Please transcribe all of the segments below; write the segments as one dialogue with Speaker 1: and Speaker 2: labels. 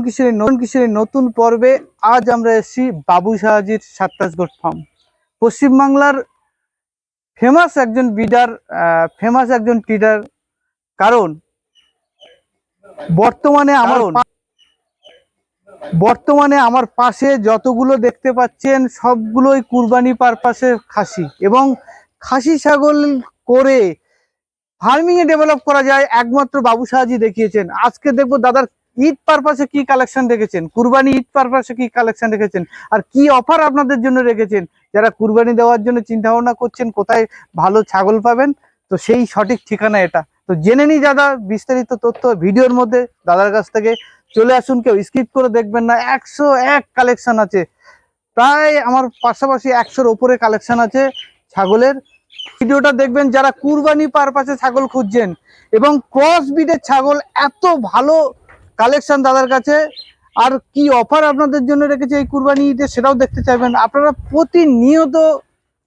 Speaker 1: উত্তরণ কিশোরী নতুন কিশোরী নতুন পর্বে আজ আমরা এসেছি বাবু শাহাজির সাত্তাসগড় ফার্ম পশ্চিমবাংলার ফেমাস একজন বিডার ফেমাস একজন ট্রিডার কারণ বর্তমানে আমার বর্তমানে আমার পাশে যতগুলো দেখতে পাচ্ছেন সবগুলোই কুরবানি পারপাসে খাসি এবং খাসি ছাগল করে ফার্মিং এ ডেভেলপ করা যায় একমাত্র বাবু সাহাজি দেখিয়েছেন। আজকে দেখব দাদার ঈদ পারপাসে কি কালেকশন রেখেছেন? কুরবানি ঈদ পারপাসে কি কালেকশন রেখেছেন? আর কি অফার আপনাদের জন্য রেখেছেন? যারা কুরবানি দেওয়ার জন্য চিন্তা ভাবনা করছেন, কোথায় ভালো ছাগল পাবেন? তো সেই সঠিক ঠিকানা এটা। তো জেনে নি দাদা, বিস্তারিত তথ্য ভিডিওর মধ্যে, দাদার কাছ থেকে। চলে আসুন, কেউ স্কিপ করে দেখবেন না, একশো এক কালেকশন আছে। প্রায় আমার পাশাপাশি একশোর ওপরে কালেকশন আছে ছাগলের। ভিডিওটা দেখবেন যারা কুরবানি পারপাসে ছাগল খুঁজছেন। এবং ক্রস বিডের ছাগল এত ভালো কালেকশন দাদার কাছে। আর কি অফার আপনাদের জন্য রেখেছে এই কুরবানি ঈদে সেটাও দেখতে চাইবেন। আপনারা প্রতিনিয়ত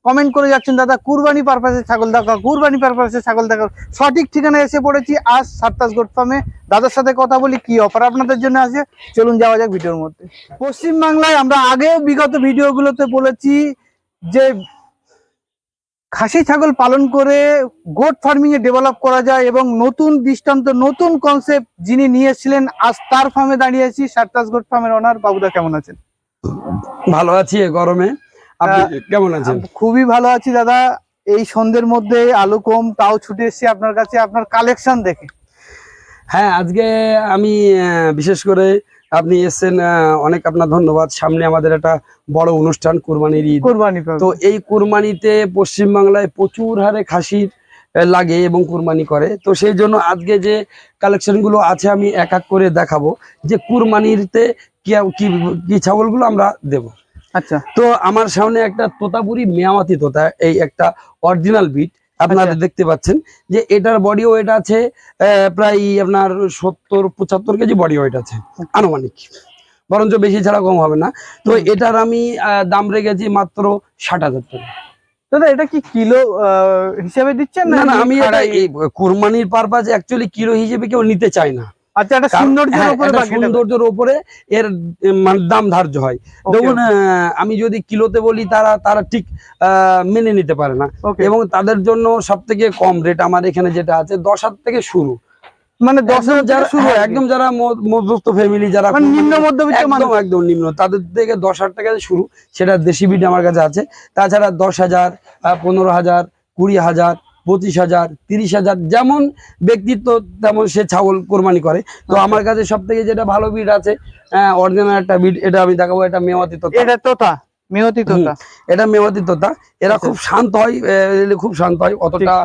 Speaker 1: কমেন্ট করে যাচ্ছেন, দাদা, কুরবানি পারপাসে ছাগল দেখা কুরবানি পারপাসে ছাগল দেখা সঠিক ঠিকানায় এসে পড়েছি আজ সাত্তাস গোট ফার্মে দাদার সাথে কথা বলি, কি অফার আপনাদের জন্য আছে চলুন যাওয়া যাক ভিডিওর মধ্যে। পশ্চিমবাংলায় আমরা আগেও বিগত ভিডিওগুলোতে বলেছি যে খাসি ছাগল পালন করে গোট ফার্মিং এ ডেভেলপ করা যায় এবং নতুন দৃষ্টান্ত নতুন কনসেপ্ট যিনি নিয়ে এসেছিলেন আজ তার ফার্মে দাঁড়িয়েছি সারতাস গোট ফার্মের ওনার বাবুদা কেমন আছেন?
Speaker 2: ভালো আছি গরমে। আপনি কেমন আছেন?
Speaker 1: খুবই ভালো আছি দাদা। এই সন্ধ্যের মধ্যে আলু কম তাও ছুটে এসেছি আপনার কাছে আপনার কালেকশন দেখে।
Speaker 2: হ্যাঁ আজকে আমি বিশেষ করে আপনি এসেছেন অনেক আপনার ধন্যবাদ। সামনে আমাদের একটা বড় অনুষ্ঠান কুরবানির ঈদ।
Speaker 1: কোরবানি
Speaker 2: তো এই কুরবানিতে পশ্চিমবাংলায় প্রচুর হারে খাসির লাগে এবং কুরবানি করে। তো সেই জন্য আজকে যে কালেকশনগুলো আছে আমি এক এক করে দেখাবো। যে কুরবানিতে কি কি ছাগলগুলো আমরা দেব।
Speaker 1: আচ্ছা।
Speaker 2: তো আমার সামনে একটা তোতাপুরি মেয়ামাতি তোতা এই একটা অরিজিনাল বিট আপনারা
Speaker 1: আচ্ছা।
Speaker 2: দেখতে পাচ্ছেন যে এটার বডি ওয়েট আছে প্রায় আপনার সত্তর পঁচাত্তর কেজি বডি ওয়েট আছে আনুমানিক। বরঞ্চ বেশি ছাড়া কম হবে না। তো এটার আমি দাম রেখেছি মাত্র ষাট হাজার টাকা।
Speaker 1: দাদা এটা কি কিলো হিসেবে দিচ্ছেন
Speaker 2: না না আমি এটা কুরবানির পারপাস অ্যাকচুয়ালি কিলো হিসেবে কেউ নিতে চায় না।
Speaker 1: আচ্ছা এটা সৌন্দর্যের
Speaker 2: হ্যাঁ,
Speaker 1: উপরে
Speaker 2: সৌন্দর্যের উপরে এর মানে দাম ধার্য হয়। দেখুন আমি যদি কিলোতে বলি তারা তারা ঠিক মেনে নিতে পারে না। এবং তাদের জন্য সব থেকে কম রেট আমার এখানে যেটা আছে দশ হাজার থেকে শুরু।
Speaker 1: মানে দশ হাজার
Speaker 2: যারা
Speaker 1: শুরু
Speaker 2: হ্যাঁ, একদম যারা মধ্যস্থ ফ্যামিলি যারা
Speaker 1: মানে নিম্ন মধ্যবিত্ত
Speaker 2: একদম একদম নিম্ন। তাদের থেকে দশ হাজার টাকা শুরু। সেটা দেশি বিট আমার কাছে আছে। তাছাড়া দশ হাজার পনেরো হাজার কুড়ি হাজার পঁচিশ হাজার তিরিশ হাজার যেমন ব্যক্তিত্ব তেমন সে ছাগল কোরবানি করে। তো
Speaker 1: আচ্ছা।
Speaker 2: আমার কাছে সব থেকে যেটা ভালো বিট আছে অরিজিনাল একটা বিট এটা আমি দেখাবো এটা মেওয়াতি তোতা।
Speaker 1: এটা তোতা মেহতি তোতা।
Speaker 2: এটা মেওয়াতি তোতা। এরা
Speaker 1: আচ্ছা।
Speaker 2: খুব শান্ত হয় খুব শান্ত হয় অতটা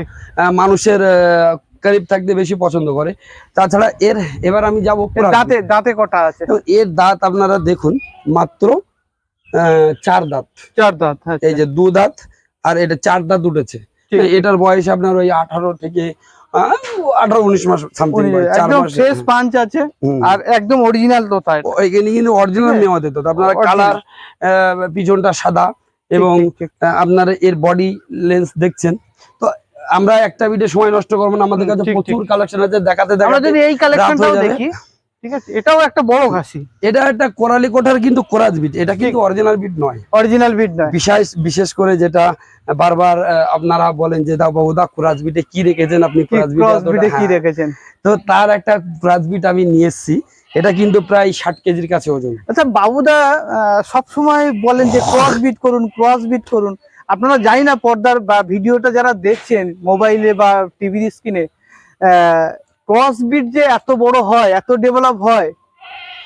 Speaker 2: মানুষের করিব থাকতে বেশি পছন্দ করে। তাছাড়া এর এবার আমি যাব
Speaker 1: দাঁতে দাঁতে কটা আছে?
Speaker 2: তো এর দাঁত আপনারা দেখুন মাত্র আহ, চার দাঁত।
Speaker 1: চার দাঁত আচ্ছা।
Speaker 2: এই যে দু দাঁত আর এটা চার দাঁত উঠেছে।
Speaker 1: ঠিক।
Speaker 2: এটার বয়স আপনার ওই আঠারো থেকে আহ, আঠারো উনিশ মাস সামথিং
Speaker 1: একদম ফ্রেশ পাঞ্চ আছে আর একদম অরিজিনাল তোতা
Speaker 2: এখানে কিন্তু অরিজিনাল। নেওয়া দিত আপনার কালার পিছনটা সাদা এবং আপনার এর বডি লেন্স দেখছেন। তো আমরা একটা ভিডিও সময় নষ্ট করব না আমাদের কাছে প্রচুর কালেকশন আছে দেখাতে
Speaker 1: আমরা
Speaker 2: দেখাতে
Speaker 1: যদি এই কালেকশনটাও
Speaker 2: যাবে।
Speaker 1: দেখি। ঠিক আছে? এটাও একটা বড় খাসি।
Speaker 2: এটা একটা কোরালি কোঠার কিন্তু কোরাজ বিট। এটা কিন্তু অরিজিনাল বিট নয়।
Speaker 1: অরিজিনাল বিট নয়।
Speaker 2: বিশেষ বিশেষ করে যেটা বারবার আপনারা বলেন যে দা বিটে কি রেখেছেন আপনি? কুরাজ বিটে
Speaker 1: কি
Speaker 2: হ্যাঁ।
Speaker 1: রেখেছেন?
Speaker 2: তো তার একটা কুরাজ বিট আমি নিয়ে এসেছি। এটা কিন্তু প্রায় ষাট কেজির কাছে ওজন।
Speaker 1: আচ্ছা বাবুদা সব সময় বলেন যে ক্রস বিট করুন ক্রস বিট করুন। আপনারা জানি না পর্দার বা ভিডিওটা যারা দেখছেন মোবাইলে বা টিভির স্ক্রিনে ক্রস বিট যে এত বড় হয় এত ডেভেলপ হয়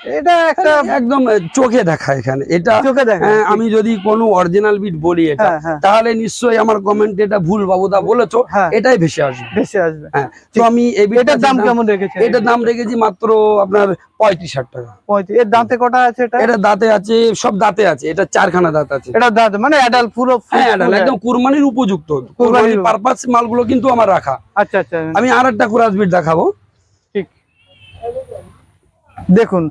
Speaker 1: এটা একটা
Speaker 2: একদম চোখে দেখা এখানে। এটা আহ, আমি যদি কোনো অরিজিনাল বিট বলি এটা
Speaker 1: হ্যাঁ হ্যাঁ।
Speaker 2: তাহলে নিশ্চয়ই আমার কমেন্ট এটা ভুল বাবুদা বলেছ
Speaker 1: হ্যাঁ।
Speaker 2: এটাই ভেসে আসবে।
Speaker 1: ভেসে আসবে।
Speaker 2: হ্যাঁ তো আমি
Speaker 1: এটার দাম কেমন রেখেছেন?
Speaker 2: এটার দাম রেখেছি মাত্র আপনার পঁয়ত্রিশ হাজার টাকা।
Speaker 1: এর দাঁতে কটা আছে এটা?
Speaker 2: এটা দাঁতে আছে সব দাঁতে আছে এটা চারখানা দাঁত আছে।
Speaker 1: এটা দাঁত মানে অ্যাডাল্ট পুরো
Speaker 2: হ্যাঁ এটা একদম কুরবানির উপযুক্ত। কুরবানির পারপাস মালগুলো কিন্তু আমার রাখা।
Speaker 1: আচ্ছা আচ্ছা।
Speaker 2: আমি আর একটা কুরাজ বিট দেখাবো।
Speaker 1: দেখুন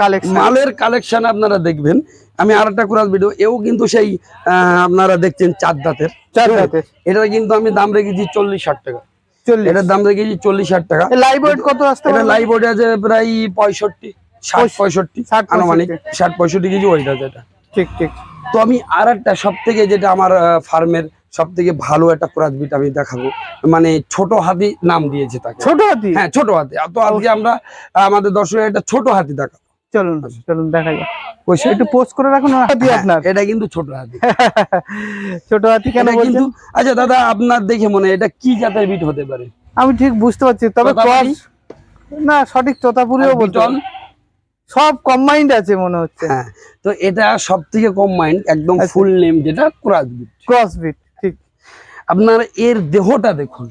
Speaker 1: কালেকশন
Speaker 2: মালের কালেকশন আপনারা দেখবেন। আমি আর একটা কুরাজ বিট এও কিন্তু সেই আপনারা দেখছেন চার দাঁতের।
Speaker 1: চার দাঁতের।
Speaker 2: এটা কিন্তু আমি দাম রেখেছি চল্লিশ ষাট টাকা। এটার দাম রেখেছি চল্লিশ ষাট টাকা।
Speaker 1: লাইভ ওয়েট কত আসতে
Speaker 2: এটা লাইভ আছে প্রায় পঁয়ষট্টি ষাট পঁয়ষট্টি।
Speaker 1: ষাট
Speaker 2: আনুমানিক। ষাট পঁয়ষট্টি কেজি ওয়েট আছে এটা।
Speaker 1: ঠিক ঠিক।
Speaker 2: তো আমি আর একটা সব থেকে যেটা আমার ফার্মের সব থেকে ভালো একটা ক্রাস বিট আমি দেখাবো। মানে ছোট হাতি নাম দিয়েছে তাকে।
Speaker 1: ছোট হাতি?
Speaker 2: হ্যাঁ ছোট হাতি। তো আজকে আমরা আমাদের দর্শকের একটা ছোট হাতি দেখাবো।
Speaker 1: চলুন চলুন দেখা যাক? একটু পোস্ট করে রাখুন হাতি
Speaker 2: হ্যাঁ,
Speaker 1: আপনার।
Speaker 2: এটা কিন্তু ছোট হাতি।
Speaker 1: ছোট হাতি কেন
Speaker 2: কিন্তু আচ্ছা দাদা আপনার দেখে মনে হয় এটা কি জাতের বিট হতে পারে?
Speaker 1: আমি ঠিক বুঝতে পারছি তবে? ক্রস না সঠিক তোতাপুরিও
Speaker 2: আর
Speaker 1: বলতে সব কম্বাইন্ড আছে মনে হচ্ছে।
Speaker 2: হ্যাঁ তো এটা সব থেকে কম মাইন্ড একদম
Speaker 1: আচ্ছা।
Speaker 2: ফুল নেম যেটা ক্রাস বিট।
Speaker 1: Cross bit. ঠিক
Speaker 2: আপনার এর দেহটা দেখুন।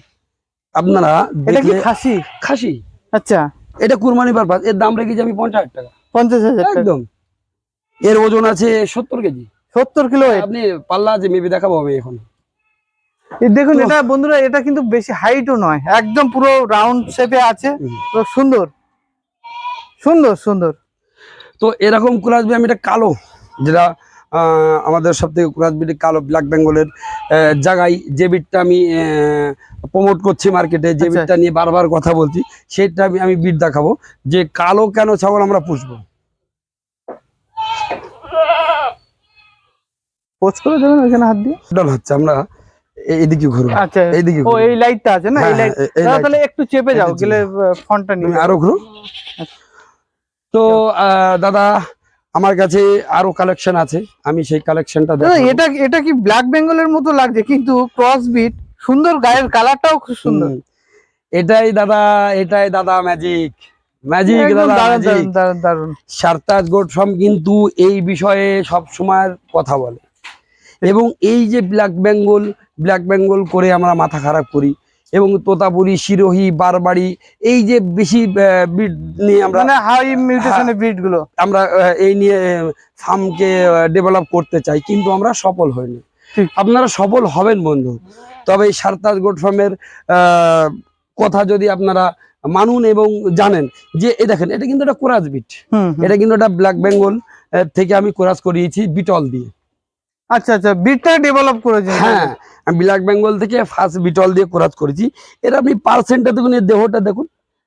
Speaker 2: আপনারা
Speaker 1: এটা কি খাসি?
Speaker 2: খাসি।
Speaker 1: আচ্ছা।
Speaker 2: এটা কুরবানি পারপাস এর দাম রেখেছি আমি পঞ্চাশ হাজার টাকা।
Speaker 1: পঞ্চাশ হাজার
Speaker 2: একদম। এর ওজন আছে সত্তর কেজি।
Speaker 1: সত্তর কিলো?
Speaker 2: আপনি পাল্লা আছে মেবি দেখাবো আমি এখন।
Speaker 1: দেখুন এটা বন্ধুরা এটা কিন্তু বেশি হাইটও নয়। একদম পুরো রাউন্ড শেপে আছে। সুন্দর। সুন্দর সুন্দর।
Speaker 2: তো এরকম কুরাসবি আমি এটা কালো যেটা আমাদের সব থেকে কুরাসবিটি কালো ব্ল্যাক বেঙ্গলের জায়গায় যে বিটটা আমি প্রমোট করছি মার্কেটে যে
Speaker 1: আচ্ছা।
Speaker 2: বিটটা নিয়ে বারবার কথা বলছি সেটা আমি আমি বিট দেখাবো যে কালো কেন ছাগল আমরা পুষবো?
Speaker 1: পোস্ট করে দেবেন ওইখানে হাত দিয়ে?
Speaker 2: টোটাল হচ্ছে আমরা ঘুরবো।
Speaker 1: আচ্ছা
Speaker 2: এইদিকে
Speaker 1: ও এই লাইটটা আছে না? এই
Speaker 2: হ্যাঁ,
Speaker 1: লাইট
Speaker 2: হ্যাঁ, light।
Speaker 1: তাহলে একটু চেপে যাও
Speaker 2: একটু
Speaker 1: গেলে ফোনটা নিয়ে।
Speaker 2: আরও ঘুরো। তো আহ, দাদা আমার কাছে আরও কালেকশন আছে। আমি সেই কালেকশনটা
Speaker 1: এটা এটা কি ব্ল্যাক বেঙ্গলের মতো লাগছে? কিন্তু ক্রস বিট সুন্দর গায়ের কালারটাও খুব সুন্দর।
Speaker 2: এটাই দাদা এটাই দাদা ম্যাজিক ম্যাজিক দাদা সারতাজ কিন্তু এই বিষয়ে সব সময় কথা বলে। এবং এই যে ব্ল্যাক বেঙ্গল ব্ল্যাক বেঙ্গল করে আমরা মাথা খারাপ করি এবং তোতাপুরি সিরোহি বারবাড়ি এই যে বেশি বিট নিয়ে আমরা
Speaker 1: মানে হাই মিউটেশনের ব্রিডগুলো।
Speaker 2: আমরা এই নিয়ে ফার্মকে ডেভেলপ করতে চাই কিন্তু আমরা সফল হইনি। আপনারা সফল হবেন বন্ধু। তবে এই সারতাজ গোট ফার্মের আহ, কথা যদি আপনারা মানুন এবং জানেন যে এই দেখেন এটা কিন্তু একটা কোরাস বিট। এটা কিন্তু একটা ব্ল্যাক বেঙ্গল থেকে আমি কোরাস করিয়েছি বিটল দিয়ে।
Speaker 1: আচ্ছা আচ্ছা বিটটা ডেভেলপ করেছেন
Speaker 2: হ্যাঁ আমি ব্ল্যাক বেঙ্গল থেকে ফার্স্ট বিটল দিয়ে কোরাস করেছি। এটা আপনি পার্সেন্টটা দেখুন এর দেহটা দেখুন।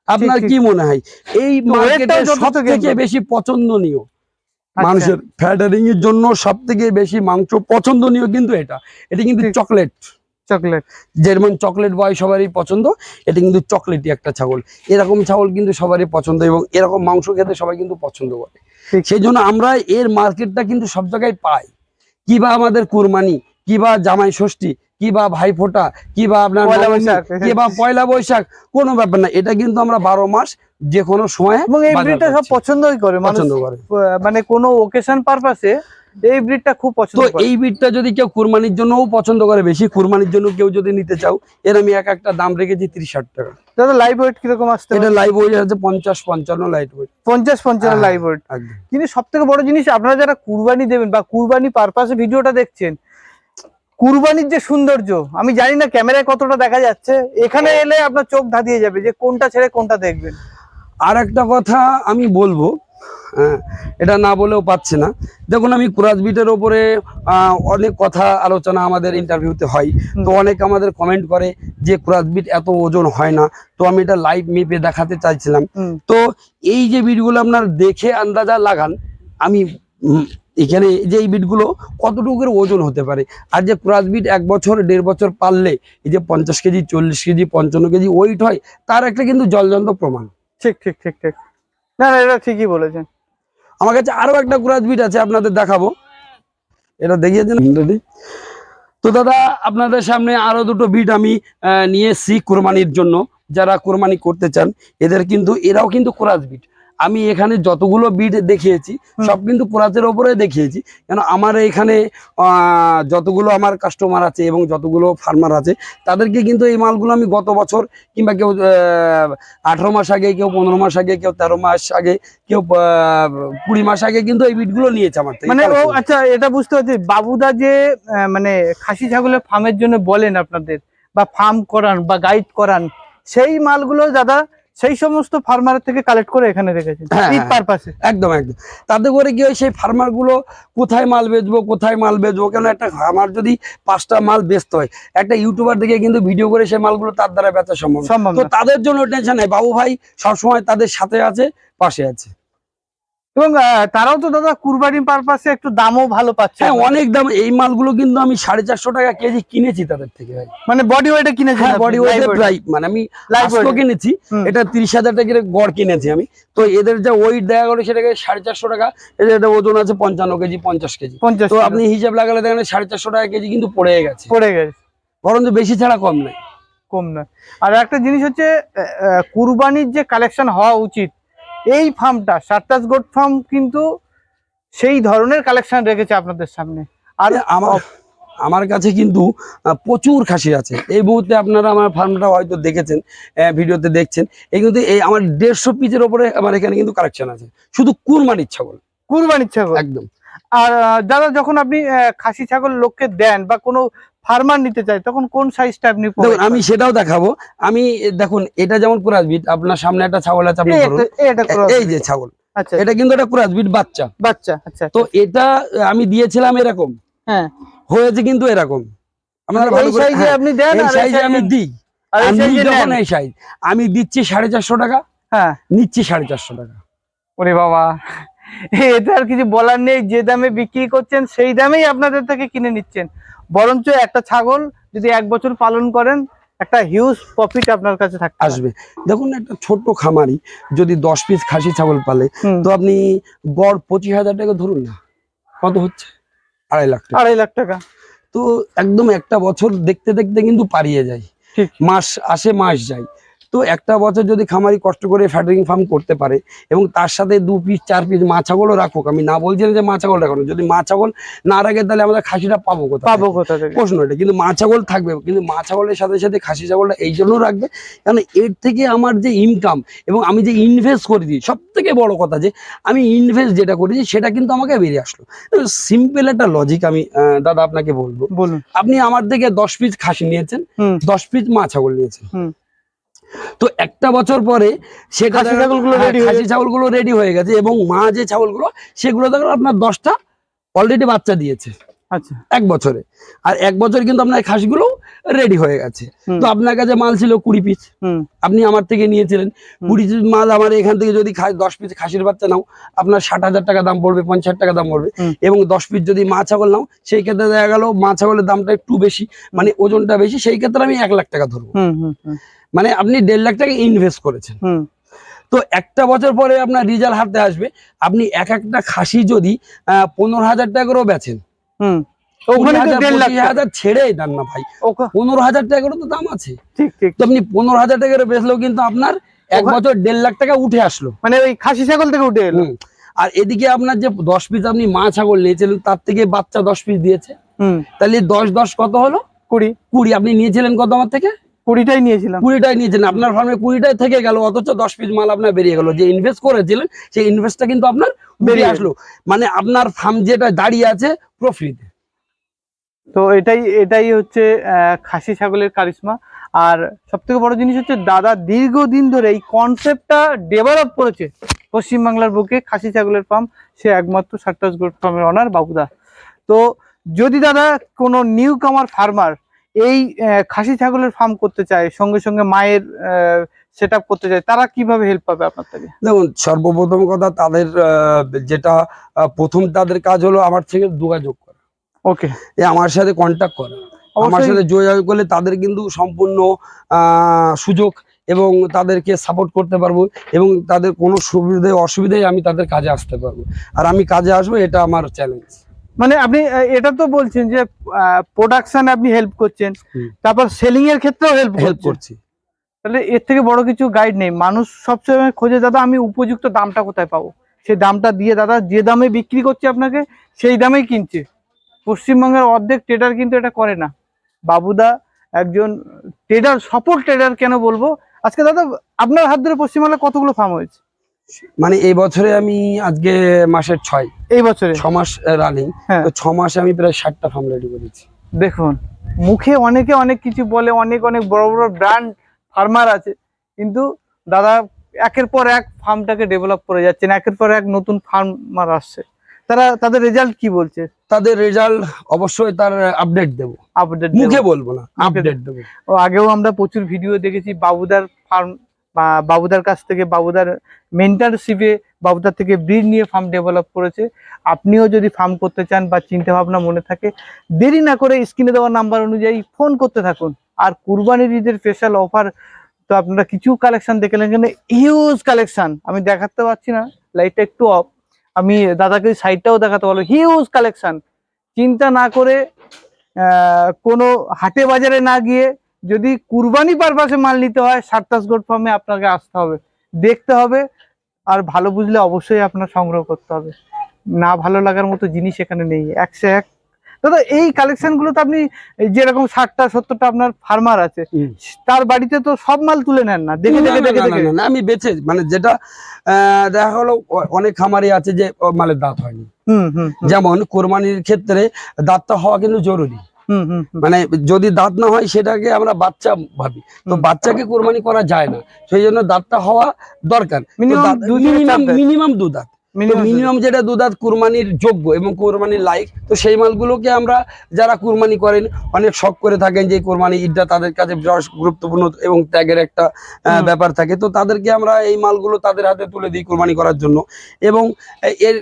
Speaker 2: আপনার কি মনে হয়? এই মার্কেটে
Speaker 1: weight-টাও যথেষ্ট
Speaker 2: সব থেকে
Speaker 1: কিন্তু।
Speaker 2: বেশি পছন্দনীয়
Speaker 1: আচ্ছা।
Speaker 2: মানুষের ফ্যাটারিং এর জন্য সব থেকে বেশি মাংস পছন্দনীয় কিন্তু এটা। এটা কিন্তু চকলেট
Speaker 1: চকলেট
Speaker 2: যেমন চকলেট বয় সবারই পছন্দ। এটা কিন্তু চকলেটই একটা ছাগল। এরকম ছাগল কিন্তু সবারই পছন্দ এবং এরকম মাংস খেতে সবাই কিন্তু পছন্দ করে। সেই জন্য আমরা এর মার্কেটটা কিন্তু সব জায়গায় পাই। কিবা আমাদের কুরবানি কিবা জামাই ষষ্ঠী কিবা ভাইফোঁটা কিবা আপনার
Speaker 1: বা
Speaker 2: আপনার
Speaker 1: কি
Speaker 2: কিবা পয়লা বৈশাখ কোনো ব্যাপার না। এটা কিন্তু আমরা বারো মাস যে কোনো সময়
Speaker 1: এবং এই ব্রিডটা সব পছন্দই করে
Speaker 2: পছন্দ করে।
Speaker 1: মানে কোনো ওকেশন পারপাসে এই ব্রিডটা খুব পছন্দ
Speaker 2: তো এই ব্রিডটা যদি কেউ কুরবানির জন্যও পছন্দ করে বেশি কুরবানির জন্য কেউ যদি নিতে চাও এর আমি এক একটা দাম রেখেছি তিরিশ ষাট টাকা।
Speaker 1: দাদা লাইভ ওয়েট কীরকম আসতে
Speaker 2: এটা লাইভ ওয়েট আছে পঞ্চাশ পঞ্চান্ন লাইট ওয়েট
Speaker 1: পঞ্চাশ পঞ্চান্ন
Speaker 2: হ্যাঁ।
Speaker 1: লাইভ ওয়েট
Speaker 2: একদম।
Speaker 1: কিন্তু সব থেকে বড় জিনিস আপনারা যারা কুরবানি দেবেন বা কুরবানি পারপাসে ভিডিওটা দেখছেন কুরবানির যে সৌন্দর্য আমি জানি না ক্যামেরায় কতটা দেখা যাচ্ছে এখানে এলে আপনার চোখ ধাঁধিয়ে যাবে যে কোনটা ছেড়ে কোনটা দেখবেন।
Speaker 2: আর একটা কথা আমি বলব হ্যাঁ, এটা না বলেও পাচ্ছে না। দেখুন আমি কুরাজ বিটের ওপরে অনেক কথা আলোচনা আমাদের ইন্টারভিউতে হয়। তো অনেক আমাদের কমেন্ট করে যে কুরাজ বিট এত ওজন হয় না। তো আমি এটা লাইভ মেপে দেখাতে চাইছিলাম। তো এই যে বিটগুলো আপনার দেখে আন্দাজা লাগান আমি এখানে যে এই বিটগুলো কতটুকুর ওজন হতে পারে? আর যে ক্রাস বিট এক বছর দেড় বছর পারলে এই যে পঞ্চাশ কেজি চল্লিশ কেজি পঞ্চান্ন কেজি ওয়েট হয় তার একটা কিন্তু জলজন্ত প্রমাণ।
Speaker 1: ঠিক ঠিক ঠিক ঠিক। না না, এটা ঠিকই বলেছেন।
Speaker 2: আমার কাছে আরও একটা ক্রাস বিট আছে, আপনাদের দেখাবো। এটা দেখিয়েছেন অলরেডি তো দাদা, আপনাদের সামনে আরও দুটো বিট আমি নিয়ে এসেছি কোরবানির জন্য। যারা কোরবানি করতে চান, এদের কিন্তু, এরাও কিন্তু কোরাজ বিট। আমি এখানে যতগুলো বিট দেখিয়েছি সব কিন্তু কোরাসের ওপরে দেখিয়েছি। কেন আমার এখানে যতগুলো আমার কাস্টমার আছে এবং যতগুলো ফার্মার আছে তাদেরকে কিন্তু এই মালগুলো আমি গত বছর কিংবা কেউ আঠারো মাস আগে কেউ পনেরো মাস আগে কেউ তেরো মাস আগে কেউ কুড়ি মাস আগে কিন্তু এই বিটগুলো নিয়েছে আমার
Speaker 1: মানে ও আচ্ছা এটা বুঝতে পারছি বাবুদা যে মানে খাসি ছাগলের ফার্মের জন্য বলেন আপনাদের বা ফার্ম করান বা গাইড করান সেই মালগুলো দাদা সেই সমস্ত ফার্মার থেকে কালেক্ট করে এখানে রেখেছেন
Speaker 2: হ্যাঁ, হ্যাঁ।
Speaker 1: পারপাসে
Speaker 2: একদম একদম। তাতে করে কি হয় সেই ফার্মারগুলো কোথায় মাল বেচবো কোথায় মাল বেচবো? কেন একটা আমার যদি পাঁচটা মাল বেচতে হয় একটা ইউটিউবার দেখে কিন্তু ভিডিও করে সেই মালগুলো তার দ্বারা বেচা সম্ভব
Speaker 1: সম্ভব
Speaker 2: তো তাদের জন্য টেনশন নেই। বাবু ভাই সবসময় তাদের সাথে আছে পাশে আছে।
Speaker 1: এবং তারাও তো দাদা কুরবানি পারপাসে একটু দামও ভালো পাচ্ছে।
Speaker 2: হ্যাঁ অনেক দাম। এই মালগুলো কিন্তু আমি সাড়ে চারশো টাকা কেজি কিনেছি তাদের থেকে ভাই।
Speaker 1: মানে বডি ওয়েটে কিনেছি
Speaker 2: হ্যাঁ বডি প্রায় মানে আমি
Speaker 1: Live
Speaker 2: কিনেছি। এটা তিরিশ হাজার টাকার গড় কিনেছি আমি। তো এদের যা ওয়েট দেখা গেলো সেটাকে সাড়ে চারশো টাকা। এদের ওজন আছে পঞ্চান্ন কেজি পঞ্চাশ কেজি।
Speaker 1: পঞ্চাশ
Speaker 2: তো আপনি হিসাব লাগালে দেখেন সাড়ে চারশো টাকা কেজি কিন্তু পড়ে গেছে।
Speaker 1: পড়ে গেছে।
Speaker 2: বরঞ্চ বেশি ছাড়া কম নাই।
Speaker 1: কম না আর একটা জিনিস হচ্ছে কুরবানির যে কালেকশন হওয়া উচিত এই ফার্মটা সারতাস গোট ফার্ম কিন্তু সেই ধরনের কালেকশন রেখেছে আপনাদের সামনে। আর
Speaker 2: আমার আমার কাছে কিন্তু প্রচুর খাসি আছে। এই মুহূর্তে আপনারা আমার ফার্মটা হয়তো দেখেছেন ভিডিওতে দেখছেন। এই কিন্তু এই আমার দেড়শো পিসের ওপরে আমার এখানে কিন্তু কালেকশন আছে। শুধু কুরবানির ছাগল
Speaker 1: কুরবানির ছাগল
Speaker 2: একদম।
Speaker 1: আর দাদা যখন আপনি খাসি ছাগল লোককে দেন বা কোনো ফার্মার নিতে চাই তখন কোন সাইজটা আপনি
Speaker 2: দেখুন আমি সেটাও দেখাবো। আমি দেখুন এটা যেমন কুরাজবিট আপনার সামনে একটা ছাগল আছে আপনি
Speaker 1: এই
Speaker 2: যে ছাগল
Speaker 1: আচ্ছা।
Speaker 2: এটা কিন্তু একটা কুরাজবিট বাচ্চা।
Speaker 1: বাচ্চা আচ্ছা
Speaker 2: তো এটা আমি দিয়েছিলাম এরকম।
Speaker 1: হ্যাঁ।
Speaker 2: হয়েছে কিন্তু এরকম। আপনারা ভালো
Speaker 1: সাইজে
Speaker 2: হ্যাঁ,
Speaker 1: আপনি দেন আর
Speaker 2: সাইজে আমি দিই। আমি যখন এই সাইজ আমি দিচ্ছি সাড়ে চারশো টাকা।
Speaker 1: হ্যাঁ।
Speaker 2: নিচ্ছি সাড়ে চারশো টাকা।
Speaker 1: ওরে বাবা। এটা আর কিছু বলার নেই যে দামে বিক্রি করছেন সেই দামেই আপনাদের থেকে কিনে নিচ্ছেন। বরঞ্চ একটা ছাগল যদি এক বছর পালন করেন একটা হিউজ প্রফিট আপনার কাছে থাকবে
Speaker 2: আসবে। দেখুন একটা ছোট্ট খামারি যদি দশ পিস খাসি ছাগল পালে তো আপনি গড় পঁচিশ হাজার টাকা ধরুন না কত হচ্ছে? আড়াই লাখ টাকা।
Speaker 1: আড়াই লাখ টাকা।
Speaker 2: তো একদম একটা বছর দেখতে দেখতে কিন্তু পারিয়ে যায়। মাস আসে মাস যায়। তো একটা বছর যদি খামারি কষ্ট করে ফ্যাটারিং ফার্ম করতে পারে এবং তার সাথে দু পিস চার পিস মা ছাগলও রাখুক আমি না বলছি না যে মা ছাগল রাখো না। যদি মা ছাগল না রাখে তাহলে আমরা খাসিটা পাবো কোথায়
Speaker 1: পাবো কোথা থেকে?
Speaker 2: প্রশ্ন এটা কিন্তু মা ছাগল থাকবে কিন্তু মা ছাগলের সাথে সাথে খাসি ছাগলটা এই জন্য রাখবে কারণ এর থেকে আমার যে ইনকাম এবং আমি যে ইনভেস্ট করে দিই সব থেকে বড় কথা যে আমি ইনভেস্ট যেটা করেছি সেটা কিন্তু আমাকে বেরিয়ে আসলো। সিম্পল একটা লজিক আমি দাদা আপনাকে বলব।
Speaker 1: বলুন।
Speaker 2: আপনি আমার থেকে দশ পিস খাসি নিয়েছেন দশ পিস মা ছাগল নিয়েছেন। তো একটা বছর পরে সে
Speaker 1: ছাগলগুলো রেডি হয়ে
Speaker 2: খাসি ছাগলগুলো রেডি হয়ে গেছে এবং মা যে ছাগলগুলো সেগুলো দেখো আপনার দশটা অলরেডি বাচ্চা দিয়েছে।
Speaker 1: আচ্ছা।
Speaker 2: এক বছরে। আর এক বছর কিন্তু আপনার খাসিগুলো রেডি হয়ে গেছে। তো আপনার কাছে মাল ছিল কুড়ি পিস আপনি আমার থেকে নিয়েছিলেন। কুড়ি পিস মাল আমার এখান থেকে যদি দশ পিস খাসির বাচ্চা নাও আপনার ষাট হাজার টাকা দাম পড়বে পঞ্চাশ টাকা দাম পড়বে। এবং দশ পিস যদি মা ছাগল নাও সেই ক্ষেত্রে দেখা গেল মা ছাগলের দামটা একটু বেশি মানে ওজনটা বেশি সেই ক্ষেত্রে আমি এক লাখ টাকা ধরবো। মানে আপনি দেড় লাখ টাকা ইনভেস্ট করেছেন। তো একটা বছর পরে আপনার রেজাল্ট হাতে আসবে। আপনি এক একটা খাসি যদি পনেরো হাজার টাকা করেও বেচেন।
Speaker 1: হুম। ওখানে তো দেড় লাখ
Speaker 2: হাজার ছেড়েই দেন না ভাই। পনেরো হাজার টাকা তো দাম আছে।
Speaker 1: ঠিক ঠিক।
Speaker 2: তো আপনি পনেরো হাজার টাকা করে বেচলেও কিন্তু আপনার এক বছর দেড় লাখ টাকা উঠে আসলো।
Speaker 1: মানে ওই খাসি ছাগল থেকে উঠে এলো।
Speaker 2: আর এদিকে আপনার যে দশ পিস আপনি মা ছাগল নিয়েছিলেন তার থেকে বাচ্চা দশ পিস দিয়েছে। তাহলে দশ দশ কত হলো?
Speaker 1: কুড়ি।
Speaker 2: কুড়ি। আপনি নিয়েছিলেন কত আমার থেকে?
Speaker 1: কুড়িটাই নিয়েছিলাম।
Speaker 2: কুড়িটাই নিয়েছিলেন। আপনার ফার্মে কুড়িটাই থেকে গেল অথচ দশ পিস মাল আপনার বেরিয়ে গেল। যে ইনভেস্ট করেছিলেন সেই ইনভেস্টটা কিন্তু আপনার বেরিয়ে আসলো। মানে আপনার ফার্ম যেটা দাঁড়িয়ে আছে প্রফিট
Speaker 1: তো এটাই এটাই হচ্ছে খাসি ছাগলের কারিশমা। আর সব থেকে বড় জিনিস হচ্ছে, দাদা দীর্ঘদিন ধরে এই কনসেপ্টটা ডেভেলপ করেছে পশ্চিমবাংলার বুকে খাসি ছাগলের ফার্ম সে একমাত্র সাতটাস গোট ফার্মের অনার বাবুদা। তো যদি দাদা কোনো নিউ কামার ফার্মার এই খাসি ছাগলের ফার্ম করতে চায়, সঙ্গে সঙ্গে মায়ের সেট করতে চায়, তারা কীভাবে হেল্প পাবে আপনার থেকে?
Speaker 2: দেখুন, সর্বপ্রথম কথা তাদের যেটা প্রথম তাদের কাজ হলো আমার থেকে যোগাযোগ
Speaker 1: ওকে
Speaker 2: এ আমার সাথে কন্ট্যাক্ট করা। আমার সাথে যোগাযোগ করলে তাদের কিন্তু সম্পূর্ণ সুযোগ এবং তাদেরকে সাপোর্ট করতে পারব এবং তাদের কোনো সুবিধে অসুবিধায় আমি তাদের কাজে আসতে পারব। আর আমি কাজে আসব এটা আমার চ্যালেঞ্জ
Speaker 1: মানে আপনি এটা তো বলছেন যে প্রোডাকশন আপনি হেল্প করছেন তারপর সেলিং এর ক্ষেত্রেও হেল্প
Speaker 2: হেল্প করছি।
Speaker 1: তাহলে এর থেকে বড় কিছু গাইড নেই। মানুষ সবসময় খোঁজে দাদা আমি উপযুক্ত দামটা কোথায় পাবো? সেই দামটা দিয়ে দাদা যে দামে বিক্রি করছে আপনাকে সেই দামেই কিনছে। পশ্চিমবঙ্গের অর্ধেক ট্রেডার কিন্তু এটা করে না। বাবুদা একজন ট্রেডার সফল ট্রেডার কেন বলব? আজকে দাদা আপনার হাত ধরে পশ্চিমবাংলায় কতগুলো ফার্ম হয়েছে?
Speaker 2: মানে এই বছরে আমি আজকে মাসের ছয়।
Speaker 1: এই বছরে?
Speaker 2: ছ মাস রানিং
Speaker 1: হ্যাঁ।
Speaker 2: তো ছ মাসে আমি প্রায় ষাটটা ফার্ম রেডি করেছি।
Speaker 1: দেখুন মুখে অনেকে অনেক কিছু বলে অনেক অনেক বড় বড় ব্র্যান্ড ফার্মার আছে কিন্তু দাদা একের পর এক ফার্মটাকে ডেভেলপ করে যাচ্ছেন একের পর এক নতুন ফার্মার আসছে। তারা তাদের রেজাল্ট কি বলছে?
Speaker 2: তাদের রেজাল্ট অবশ্যই তার আপডেট দেবো।
Speaker 1: আপডেট
Speaker 2: মুখে বলব না আপডেট দেবো।
Speaker 1: ও আগেও আমরা প্রচুর ভিডিও দেখেছি বাবুদার ফার্ম বা বাবুদার কাছ থেকে বাবুদার মেন্টারশিপে বাবুদার থেকে ব্রিড নিয়ে ফার্ম ডেভেলপ করেছে। আপনিও যদি ফার্ম করতে চান বা চিন্তা ভাবনা মনে থাকে দেরি না করে স্ক্রিনে দেওয়া নাম্বার অনুযায়ী ফোন করতে থাকুন। আর কুরবানির ঈদের স্পেশাল অফার তো আপনারা কিছু কালেকশন দেখলেন এখানে হিউজ কালেকশন আমি দেখাতে পারছি না লাইটটা একটু অফ আমি দাদাকে সাইডটাও দেখাতে পারব। হিউজ কালেকশন চিন্তা না করে কোনো হাটে বাজারে না গিয়ে যদি কুরবানি পারপাসে মাল নিতে হয় সারতাস গোট ফার্মে আপনাকে আসতে হবে। দেখতে হবে, আর ভালো বুঝলে অবশ্যই আপনার সংগ্রহ করতে হবে। না ভালো লাগার মতো জিনিস এখানে নেই। একশো এক দাদা এই কালেকশনগুলো তো আপনি যেরকম ষাটটা সত্তরটা আপনার ফার্মার আছে তার বাড়িতে তো সব মাল তুলে নেন না? দেখে দেখে দেখে দেখে।
Speaker 2: না, আমি বেছে মানে যেটা দেখা হলো অনেক খামারি আছে যে মালের দাঁত হয়নি। যেমন কোরবানির ক্ষেত্রে দাঁতটা হওয়া কিন্তু জরুরি।
Speaker 1: হুম হুম হুম।
Speaker 2: মানে যদি দাঁত না হয় সেটাকে আমরা বাচ্চা ভাবি। তো বাচ্চাকে কোরবানি করা যায় না। সেই জন্য দাঁতটা হওয়া দরকার। মিনিমাম দু দাঁত মিনিমাম যেটা। দু দাঁত কুরবানির যোগ্য এবং কুরবানির লাইক তো সেই মালগুলোকে আমরা যারা কুরবানি করেন অনেক শখ করে থাকেন যে কোরবানি ঈদটা তাদের কাছে বিরাট গুরুত্বপূর্ণ এবং ত্যাগের একটা ব্যাপার থাকে। তো তাদেরকে আমরা এই মালগুলো তাদের হাতে তুলে দিই কোরবানি করার জন্য। এবং এর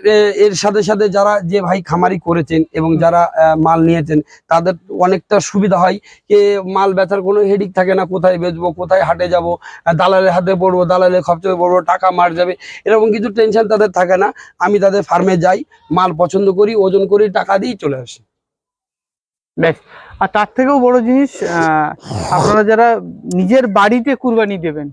Speaker 2: এর সাথে সাথে যারা যে ভাই খামারি করেছেন এবং যারা মাল নিয়েছেন তাদের অনেকটা সুবিধা হয় যে মাল বেচার কোনো হেডিক থাকে না কোথায় বেচবো কোথায় হাটে যাব দালালের হাতে পড়ব দালালের খরচে পড়ব টাকা মার যাবে এরকম কিছু টেনশন তাদের থাকে না। আমি তাদের ফার্মে যাই, মাল পছন্দ করি, ওজন করি, টাকা দিয়ে চলে আসি।
Speaker 1: আর তার থেকেও বড় জিনিস আপনারা যারা নিজের বাড়িতে কুরবানি দেবেন,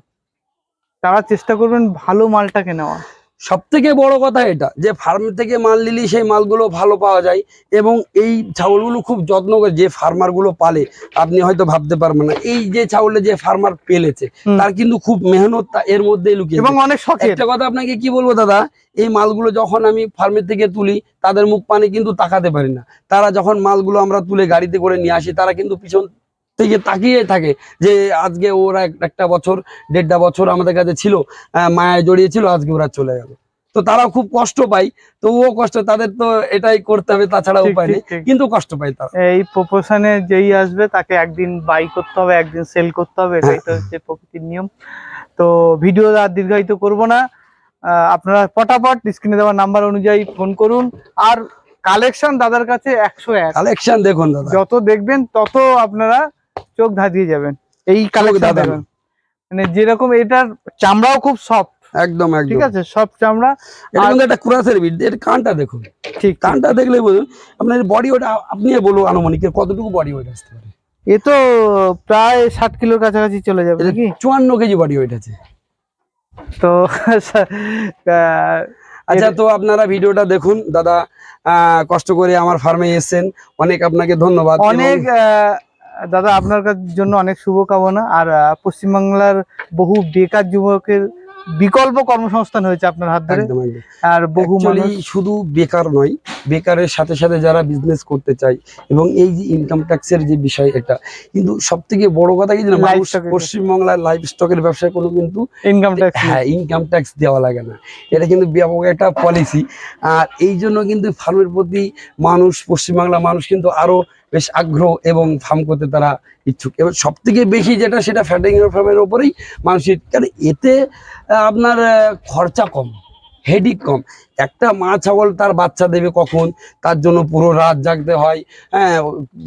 Speaker 1: তারা চেষ্টা করবেন ভালো মালটাকে নেওয়া
Speaker 2: সব থেকে বড় কথা এটা যে ফার্ম থেকে মাল নিলে সেই মালগুলো ভালো পাওয়া যায় এবং এই ছাগলগুলো খুব যত্ন করে যে ফার্মারগুলো পালে আপনি হয়তো ভাবতে পারবেন না। এই যে ছাগলে যে ফার্মার পেলেছে তার কিন্তু খুব মেহনত এর মধ্যে লুকিয়ে
Speaker 1: এবং অনেক
Speaker 2: একটা কথা আপনাকে কি বলব দাদা এই মালগুলো যখন আমি ফার্মের থেকে তুলি তাদের মুখ পানে কিন্তু তাকাতে পারি না। তারা যখন মালগুলো আমরা তুলে গাড়িতে করে নিয়ে আসি তারা কিন্তু পিছন থেকে তাকিয়ে থাকে যে আজকে ওরা একটা বছর দেড়টা বছর আমাদের কাছে ছিল মায়ায় জড়িয়েছিল আজকে ওরা চলে গেল। তো তারা খুব কষ্ট পায় তো ও কষ্ট তাদের তো এটাই করতে হবে তাছাড়া উপায় নেই কিন্তু কষ্ট পায় তারা।
Speaker 1: এই প্রপোশনে যেই আসবে তাকে একদিন বাই করতে হবে একদিন সেল করতে হবে এটাই তো হচ্ছে প্রকৃতির নিয়ম। তো ভিডিও আর দীর্ঘায়িত করব না। আপনারা পটাপট স্ক্রিনে দেওয়া নাম্বার অনুযায়ী ফোন করুন। আর কালেকশন দাদার কাছে একশো এক।
Speaker 2: কালেকশন দেখুন দাদা।
Speaker 1: যত দেখবেন তত আপনারা চোখ ধাঁধিয়ে যাবেন। এই কালেকশন
Speaker 2: ধাঁধানো।
Speaker 1: মানে যেরকম এটার চামড়াও খুব সফট
Speaker 2: একদম
Speaker 1: ঠিক আছে? সব চামড়া।
Speaker 2: এটা কিন্তু একটা কুরাসের বিট এর কানটা দেখুন।
Speaker 1: ঠিক।
Speaker 2: কানটা দেখলে বলুন আপনার বডি ওটা আপনি বলুন আনুমানিক কতটুকু বডি ওয়েট আসতে পারে।
Speaker 1: এ তো প্রায় ষাট কিলোর কাছাকাছি চলে যাবে নাকি?
Speaker 2: চুয়ান্ন কেজি বডি ওয়েট আছে।
Speaker 1: তো আহ,
Speaker 2: আচ্ছা তো আপনারা ভিডিওটা দেখুন। দাদা আহ, কষ্ট করে আমার ফার্মে এসেছেন। অনেক আপনাকে ধন্যবাদ।
Speaker 1: অনেক দাদা আপনার জন্য অনেক শুভকামনা। আর পশ্চিমবাংলার বহু বেকার যুবকের বিকল্প কর্মসংস্থান হয়েছে আপনার হাত ধরে। আর বহু
Speaker 2: শুধু বেকার নয় বেকারের সাথে সাথে যারা বিজনেস করতে চায় এবং এই যে ইনকাম ট্যাক্সের যে বিষয় এটা কিন্তু সব থেকে বড় কথা কি পশ্চিমবাংলার লাইফ স্টকের ব্যবসায় কোনো কিন্তু
Speaker 1: ইনকাম ট্যাক্স
Speaker 2: হ্যাঁ ইনকাম ট্যাক্স দেওয়া লাগে না। এটা কিন্তু ব্যাপক একটা পলিসি আর এই জন্য কিন্তু ফার্মের প্রতি মানুষ পশ্চিমবাংলার মানুষ কিন্তু আরও বেশ আগ্রহ এবং ফার্ম করতে তারা ইচ্ছুক। এবং সব থেকে বেশি যেটা সেটা ফ্যাটিং ফার্মের ওপরেই মানুষের কারণ এতে আপনার খরচা কম হেডিক কম। একটা মা ছাগল তার বাচ্চা দেবে কখন? তার জন্য পুরো রাত জাগতে হয়। হ্যাঁ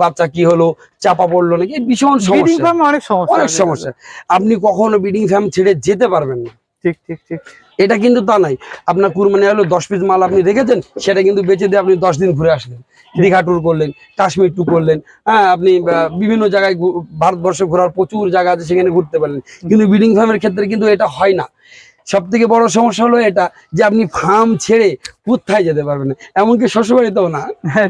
Speaker 2: বাচ্চা কি হলো? চাপা পড়ল নাকি? ভীষণ সমস্যা।
Speaker 1: অনেক সমস্যা
Speaker 2: অনেক সমস্যা। আপনি কখনো ব্রিডিং ফার্ম ছেড়ে যেতে পারবেন না।
Speaker 1: ঠিক ঠিক ঠিক।
Speaker 2: এটা কিন্তু তা নাই। আপনার কুরবানি হলো দশ পিস মাল আপনি রেখেছেন সেটা কিন্তু বেঁচে দিয়ে আপনি দশ দিন ঘুরে আসলেন। দীঘা ট্যুর করলেন কাশ্মীর ট্যুর করলেন হ্যাঁ আপনি বিভিন্ন জায়গায় ভারতবর্ষে ঘোরার প্রচুর জায়গা আছে সেখানে ঘুরতে পারলেন। কিন্তু ব্রিডিং ফার্মের ক্ষেত্রে কিন্তু এটা হয় না। সব থেকে বড় সমস্যা হলো এটা যে আপনি ফার্ম ছেড়ে কোথায় যেতে পারবেন না। এমনকি শ্বশুরবাড়িতেও না।
Speaker 1: হ্যাঁ।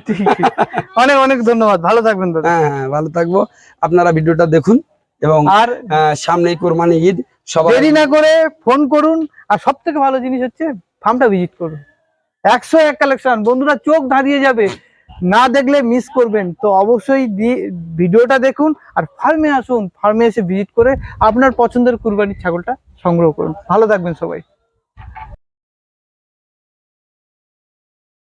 Speaker 1: অনেক অনেক ধন্যবাদ। ভালো থাকবেন
Speaker 2: হ্যাঁ হ্যাঁ ভালো থাকব। আপনারা ভিডিওটা দেখুন এবং
Speaker 1: আর
Speaker 2: সামনেই কোরবানি ঈদ।
Speaker 1: দেরি না করে ফোন করুন আর সব থেকে ভালো জিনিস হচ্ছে ফার্মটা ভিজিট করুন। একশো এক কালেকশন বন্ধুরা চোখ দাঁড়িয়ে যাবে না দেখলে মিস করবেন। তো অবশ্যই ভিডিওটা দেখুন আর ফার্মে আসুন ফার্মে এসে ভিজিট করে আপনার পছন্দের কুরবানির ছাগলটা সংগ্রহ করুন। ভালো থাকবেন সবাই।